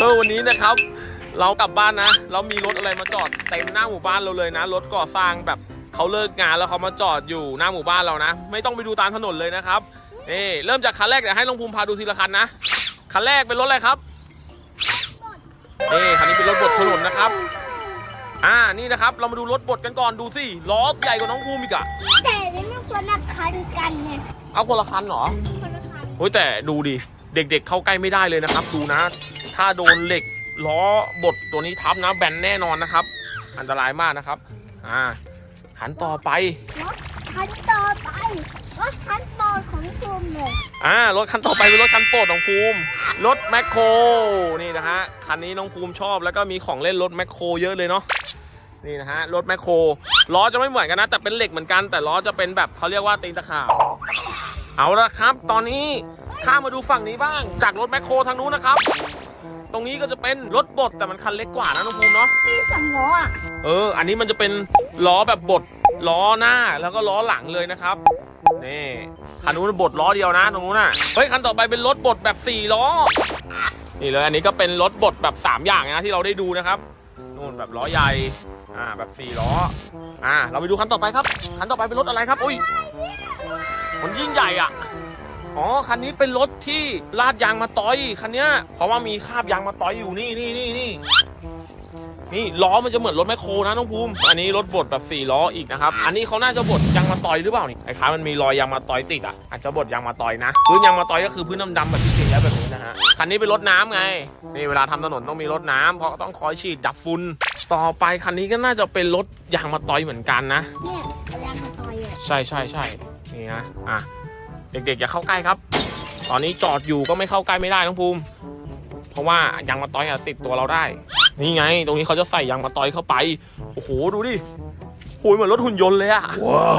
เออวันนี้นะครับ เรากลับบ้านนะ เรามีรถอะไรมาจอดเต็มหน้าหมู่บ้านเราเลยนะ รถก่อสร้างแบบเขาเลิกงานแล้วเขามาจอดอยู่หน้าหมู่บ้านเรานะ ไม่ต้องไปดูตามถนนเลยนะครับนี่เริ่มจากคันแรกเดี๋ยวให้ลงภูมิพาดูทีละคันนะคันแรกเป็นรถอะไรครับนี่คันนี้เป็นรถบดถนนนะครับ อ่านี่นะครับ เรามาดูรถบดกันก่อนดูสิล้อใหญ่กว่าน้องภูมิอีกอะแต่นี่มันคนละคันกันไงเอาคนละคันเหรอคนละคันเฮ้ยแต่ดูดิเด็กๆ เข้าใกล้ไม่ได้เลยนะครับ ดูนะ ถ้าโดนเหล็กล้อบดตัวนี้ทับนะแบนแน่นอนนะครับ อันตรายมากนะครับ อ่า ขันต่อไป รถคันต่อไป รถคันโปรดของภูมิเลยอ่ารถคันต่อไปเป็นรถคันโปรดของภูมิ รถแมคโครนี่นะฮะ คันนี้น้องภูมิชอบแล้วก็มีของเล่นรถแมคโครเยอะเลยเนาะ นี่นะฮะ รถแมคโครล้อจะไม่เหมือนกันนะ แต่เป็นเหล็กเหมือนกัน แต่ล้อจะเป็นแบบเขาเรียกว่าตีนตะขาบ เอาละครับ ตอนนี้ข้ามมาดูฝั่งนี้บ้าง จากรถแมคโครทางนู้นนะครับ ตรงนี้ก็จะเป็นรถบดแต่มันคันเล็กกว่านะน้องภูมิเนาะ มีสำล้ออะเออ อันนี้มันจะเป็นล้อแบบบดล้อหน้าแล้วก็ล้อหลังเลยนะครับ นี่ คันนู้นบดล้อเดียวนะตรงนู้นน่ะ เฮ้ย คันต่อไปเป็นรถบดแบบ4ล้อ นี่เลย อันนี้ก็เป็นรถบดแบบ 3 อย่างนะที่เราได้ดูนะครับ นู่นแบบล้อใหญ่ อ่าแบบ4ล้อ อ่า เราไปดูคันต่อไปครับ คันต่อไปเป็นรถอะไรครับ อุ้ย มันยิ่งใหญ่อะ อ๋อ คันนี้เป็นรถที่ลาดยางมาต่อย คันเนี้ย เพราะว่ามีคราบยางมาต่อยอยู่นี่นี่นี่นี่นี่ล้อมันจะเหมือนรถแมคโครนะน้องภูมิ อันนี้รถบดแบบ4ล้ออีกนะครับ อันนี้เขาน่าจะบดยางมาตอยหรือเปล่านี่ไอ้ค้ามันมีรอยยางมาตอยติดอะ อาจจะบดยางมาตอยนะ พื้นยางมาตอยก็คือพื้นดำๆแบบที่เห็นแล้วแบบนี้นะฮะ คันนี้เป็นรถน้ำไง นี่เวลาทำถนนต้องมีรถน้ำเพราะต้องคอยฉีดดับฝุ่น ต่อไปคันนี้ก็น่าจะเป็นรถยางมาตอยเหมือนกันนะ เนี่ยเอายางมาต่อยอะ ใช่ใช่ใช่นี่นะ อะ เด็กๆอย่าเข้าใกล้ครับ ตอนนี้จอดอยู่ก็ไม่เข้าใกล้ไม่ได้น้องภูมิ เพราะว่ายางมาตอยอะติดตัวเราได้ นี่ไง ตรงนี้เขาจะใส่ยางมาตอยเข้าไป โอ้โหดูดิหุยเหมือนรถหุ่นยนต์เลยอะ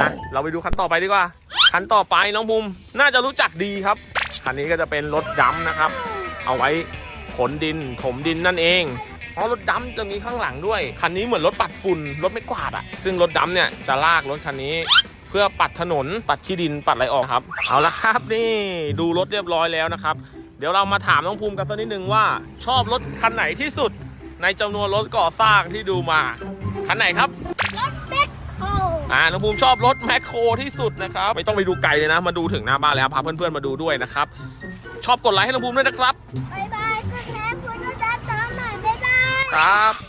นะเราไปดูคันต่อไปดีกว่า คันต่อไปน้องภูมิน่าจะรู้จักดีครับ คันนี้ก็จะเป็นรถดำนะครับ เอาไว้ขนดินถมดินนั่นเองเพราะรถดำจะมีข้างหลังด้วย คันนี้เหมือนรถปัดฝุ่นรถไม่กวาดอะซึ่งรถดำเนี่ยจะลากรถคันนี้ เพื่อปัดถนนปัดขี้ดินปัดอะไรออกครับ เอาละครับนี่ดูรถเรียบร้อยแล้วนะครับ เดี๋ยวเรามาถามน้องภูมิกันสักนิดนึงว่า ชอบรถคันไหนที่สุด ในจำนวนรถก่อสร้างที่ดูมาคันไหนครับรถแบ็คโฮอ่าน้องภูมิชอบรถแมคโครที่สุดนะครับ ไม่ต้องไปดูไกลเลยนะ มาดูถึงหน้าบ้านแล้วพาเพื่อนๆมาดูด้วยนะครับ ชอบกดไลค์ให้น้องภูมิด้วยนะครับบายบายก็แค่พูดแล้วจะเจอใหม่บ๊ายบายครับ